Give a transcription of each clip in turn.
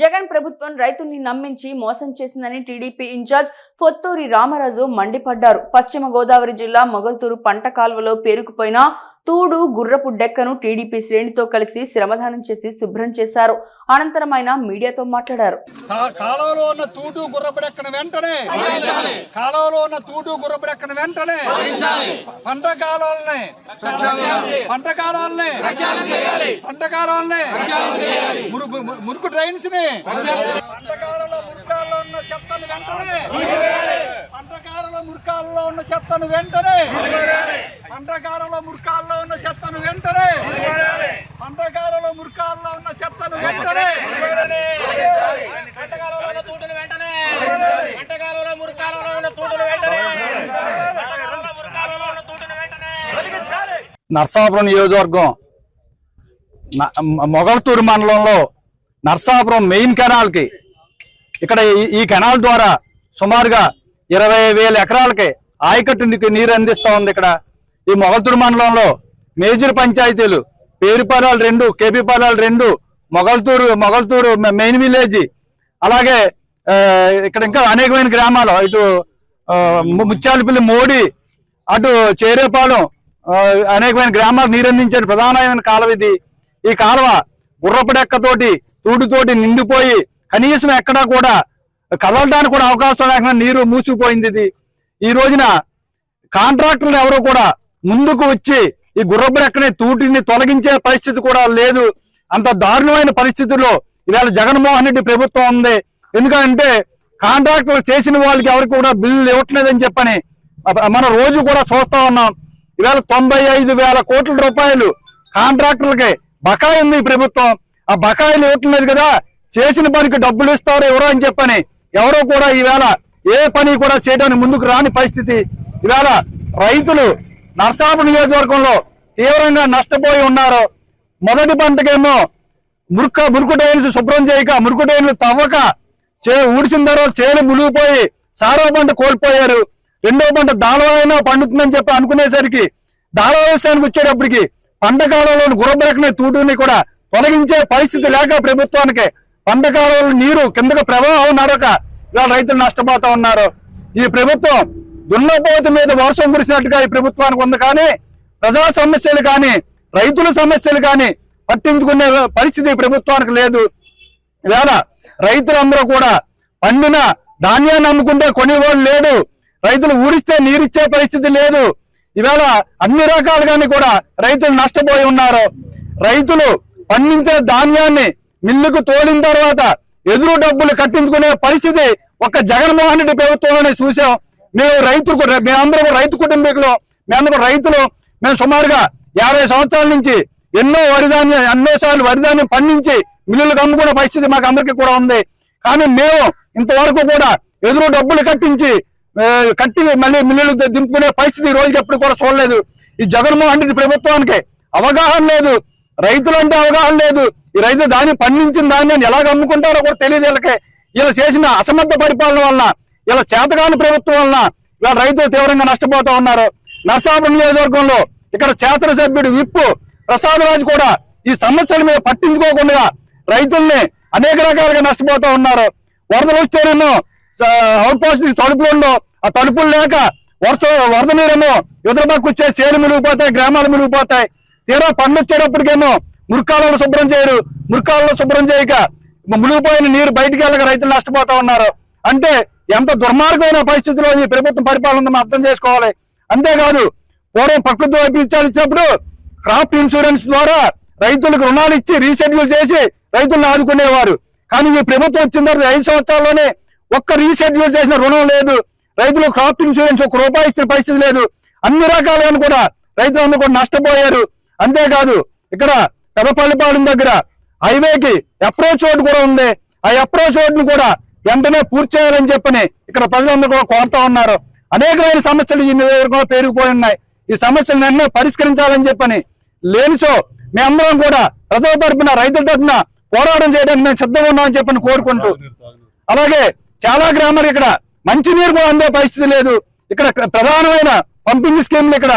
జగన్ ప్రభుత్వం రైతుల్ని నమ్మించి మోసం చేసిందని టీడీపీ ఇన్ఛార్జ్ పొత్తూరి రామరాజు మండిపడ్డారు. పశ్చిమ గోదావరి జిల్లా మొగల్తూరు పంట కాల్వలో పేరుకుపోయిన తూడు గుర్రపు డెక్కను టీడీపీ శ్రేణితో కలిసి శ్రమదానం చేసి శుభ్రం చేశారు. అనంతరం ఆయన మీడియాతో మాట్లాడారు. కా- కాలువలో ఉన్న తూటు గుర్రపడెక్కన వెంటనే కాలువలో ఉన్న తూటు గుర్రపడెక్కన వెంటనే పంట కాలువల్ని పంట కాలువల్ని పంట కాలువల్ని మురుగు ము- మురుకు డ్రైన్స్ని పంట మురుకాల్లో ఉన్న చెత్తను వెంటనే పంట మురుకాల్లో ఉన్న చెత్తను వెంటనే పంట కాలువలో మురుకాల్లో వెంటనే పంట కాలువలో మురుకాల్లో ఉన్న చెత్తను వెంటనే పంటకాలంలో ఉన్న తూటును వెంటనే పంటకాలంలో మురికాలంలో ఉన్న తూటును వెంటనే పంటకాలంలో మురికాలంలో ఉన్న తూటును వెంటనే నర్సాపురం నియోజకవర్గం మొగల్తూరు మండలంలో నర్సాపురం మెయిన్ కెనాల్కి ఇక్కడ ఈ- ఈ కెనాల్ ద్వారా సుమారుగా ఇరవై వేల ఎకరాలకి ఆయకట్టుకి నీరు అందిస్తా ఉంది ఇక్కడ. ఈ మొగల్తూరు మండలంలో మేజర్ పంచాయతీలు. పేరుపాలాలు రెండు కేపీపాలెలు రెండు మొగల్తూరు మొగల్తూరు మెయిన్ విలేజ్. అలాగే ఇక్కడ ఇంకా అనేకమైన గ్రామాలు. ఇటు ముత్యాలపల్లి మోడి అటు చేరేపాలెం అనేకమైన గ్రామాలు నీరందించే ప్రధానమైన కాలువ ఇది. ఈ కాలువ గుర్రపుడెక్కతోటి తూడుతోటి నిండిపోయి కనీసం ఎక్కడా కూడా కదలడానికి కూడా అవకాశం లేకుండా నీరు మూసిపోయింది ఇది. ఈ రోజున కాంట్రాక్టర్లు ఎవరు కూడా ముందుకు వచ్చి ఈ గుర్రపుడెక్కని తూటిని తొలగించే పరిస్థితి కూడా లేదు. అంత దారుణమైన పరిస్థితుల్లో ఇవాళ జగన్మోహన్ రెడ్డి ప్రభుత్వం ఉంది. ఎందుకంటే కాంట్రాక్టులు చేసిన వాళ్ళకి ఎవరికి కూడా బిల్లులు ఇవ్వట్లేదని చెప్పని మనం రోజు కూడా చూస్తా ఉన్నాం. ఇవాళ తొంభై ఐదు వేల కోట్ల రూపాయలు కాంట్రాక్టర్లకి బకాయి ఉంది ప్రభుత్వం. ఆ బకాయిలు ఇవ్వట్లేదు కదా. చేసిన పనికి డబ్బులు ఇస్తారు ఎవరో అని చెప్పని ఎవరో కూడా ఈవేళ ఏ పని కూడా చేయడానికి ముందుకు రాని పరిస్థితి. ఇవాళ రైతులు నర్సాపు నియోజకవర్గంలో తీవ్రంగా నష్టపోయి ఉన్నారు. మొదటి పంటకేమో మురుక మురుకు టైన్స్ శుభ్రం చేయక మురుకు టైన్లు తవ్వక చే ఊడిసిన తర్వాత చేలు మునిగిపోయి సారో పంట కోల్పోయారు. రెండో పంట దాళవాయినా పండుతుందని చెప్పి అనుకునేసరికి దాళ వ్యవసాయానికి వచ్చేటప్పటికి పంట కాలంలోని తూటుని కూడా తొలగించే పరిస్థితి లేక ప్రభుత్వానికి పంట కాలంలో నీరు కిందకు ప్రవాహం నడక ఇలా రైతులు నష్టపోతా ఉన్నారు. ఈ ప్రభుత్వం దున్నపోతు మీద వర్షం కురిసినట్టుగా ఈ ప్రభుత్వానికి ఉంది కానీ ప్రజా సమస్యలు కానీ రైతుల సమస్యలు కానీ పట్టించుకునే పరిస్థితి ప్రభుత్వానికి లేదు. ఇవాళ రైతులందరూ కూడా పండిన ధాన్యాన్ని అమ్ముకుంటే కొనేవాడు లేడు. రైతులు ఊరిస్తే నీరిచ్చే పరిస్థితి లేదు. ఇవాళ అన్ని రకాలుగానే కూడా రైతులు నష్టపోయి ఉన్నారు. రైతులు పండించే ధాన్యాన్ని మిల్లుకు తోలిన తర్వాత ఎదురు డబ్బులు కట్టించుకునే పరిస్థితి ఒక్క జగన్మోహన్ రెడ్డి ప్రభుత్వంలోనే చూసాం. మేము రైతు మేమందరం రైతు కుటుంబీకులు మేమందరం రైతులు. మేము సుమారుగా యాభై సంవత్సరాల నుంచి ఎన్నో వరిధాన్యం ఎన్నోసార్లు వరిధాన్యం పండించి మిల్లులకు అమ్ముకునే పరిస్థితి మాకు అందరికీ కూడా ఉంది. కానీ మేము ఇంతవరకు కూడా ఎదురు డబ్బులు కట్టించి కట్టి మళ్ళీ మిల్లులు దింపుకునే పరిస్థితి ఈ రోజుకి ఎప్పుడు కూడా చూడలేదు. ఈ జగన్మోహన్ రెడ్డి ప్రభుత్వానికి అవగాహన లేదు. రైతులంటే అవగాహన లేదు. ఈ రైతు దాన్ని పండించిన దాన్ని ఎలాగ అమ్ముకుంటారో కూడా తెలియదు వీళ్ళకి. వీళ్ళు చేసిన అసమర్థ పరిపాలన వల్ల ఇలా చేతగాని ప్రభుత్వం వలన ఇలా రైతులు తీవ్రంగా నష్టపోతా ఉన్నారు. నర్సాపురం నియోజకవర్గంలో ఇక్కడ శాసనసభ్యుడు విప్పు ప్రసాద్ రాజు కూడా ఈ సమస్యల మీద పట్టించుకోకుండా రైతుల్ని అనేక రకాలుగా నష్టపోతా ఉన్నారు. వరదలు వచ్చేనేమో అవుట్ పోస్ట్ తలుపులు ఉండవు. ఆ తలుపులు లేక వరస వరద నీరేమో ఎదురు వచ్చే చేలు మునిగిపోతాయి గ్రామాలు మునిగిపోతాయి తీరా పండు వచ్చేటప్పటికేమో మురికాలను శుభ్రం చేయరు మురికాలను శుభ్రం చేయక మునిగిపోయిన నీరు బయటికి వెళ్ళక రైతులు నష్టపోతా ఉన్నారు. అంటే ఎంత దుర్మార్గమైన పరిస్థితిలో ఈ ప్రభుత్వం పరిపాలన మనం అర్థం చేసుకోవాలి. అంతేకాదు పూర్వం ప్రకృతి వైపరీత్యాలు ఇచ్చినప్పుడు క్రాప్ ఇన్సూరెన్స్ ద్వారా రైతులకు రుణాలు ఇచ్చి రీషెడ్యూల్ చేసి రైతులను ఆదుకునేవారు. కానీ ఈ ప్రభుత్వం వచ్చిన తర్వాత ఐదు సంవత్సరాల్లోనే ఒక్క రీషెడ్యూల్ చేసిన రుణం లేదు. రైతులు క్రాప్ ఇన్సూరెన్స్ ఒక రూపాయి ఇచ్చిన పరిస్థితి లేదు. అన్ని రకాలైన కూడా రైతులందరూ కూడా నష్టపోయారు. అంతేకాదు ఇక్కడ పెదపల్లిపాలెం దగ్గర హైవేకి అప్రోచ్ రోడ్ కూడా ఉంది. ఆ అప్రోచ్ రోడ్ కూడా వెంటనే పూర్తి చేయాలని చెప్పని ఇక్కడ ప్రజలందరూ కూడా కోరుతా ఉన్నారు. అనేకమైన సమస్యలు ఈ నియోజకవర్గంలో పేరుకుపోయి ఉన్నాయి. ఈ సమస్యలను అన్నీ పరిష్కరించాలని చెప్పని లేనిచో మేమందరం కూడా ప్రజల తరపున రైతుల తరపున పోరాటం చేయడానికి మేము సిద్ధంగా ఉన్నామని చెప్పని కోరుకుంటూ. అలాగే చాలా గ్రామాలు ఇక్కడ మంచినీరు కూడా అందే పరిస్థితి లేదు. ఇక్కడ ప్రధానమైన పంపింగ్ స్కీమ్లు ఇక్కడ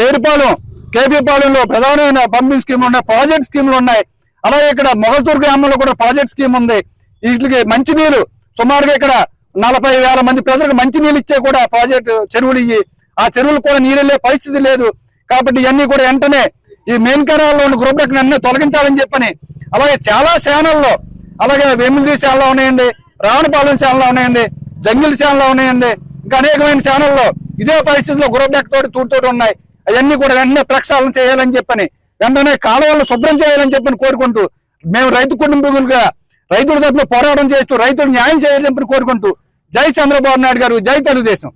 పేరుపాలెం కేపీపాలెంలో ప్రధానమైన పంపింగ్ స్కీమ్లు ఉన్నాయి ప్రాజెక్ట్ స్కీమ్లు ఉన్నాయి. అలాగే ఇక్కడ మొగల్తూరు గ్రామంలో కూడా ప్రాజెక్ట్ స్కీమ్ ఉంది వీటికి మంచినీరు సుమారుగా ఇక్కడ నలభై వేల మంది ప్రజలకు మంచినీళ్ళు ఇచ్చే కూడా ప్రాజెక్టు చెరువులు ఇవి. ఆ చెరువులు కూడా నీళ్ళే వెళ్ళే పరిస్థితి లేదు. కాబట్టి ఇవన్నీ కూడా వెంటనే ఈ మెయిన్ కెనాల్లో ఉన్న గృహప్రకరణ అన్నీ తొలగించాలని చెప్పని అలాగే చాలా శానల్లో అలాగే వెమిలి శాలలో ఉన్నాయండి రావణపాలెం శాలలో ఉన్నాయండి జంగిల్ శాలలో ఉన్నాయండి ఇంకా అనేకమైన ఛానల్లో ఇదే పరిస్థితిలో గుర్రబ్యాక్ తోటి తూడుతోటి ఉన్నాయి. అవన్నీ కూడా వెంటనే ప్రక్షాళన చేయాలని చెప్పని వెంటనే కాలువలు శుభ్రం చేయాలని చెప్పని కోరుకుంటూ మేము రైతు కుటుంబీకులుగా రైతుల తరఫున పోరాటం చేస్తూ రైతులు న్యాయం చేయాలని కోరుకుంటూ జై చంద్రబాబు నాయుడు గారు జై తెలుగుదేశం.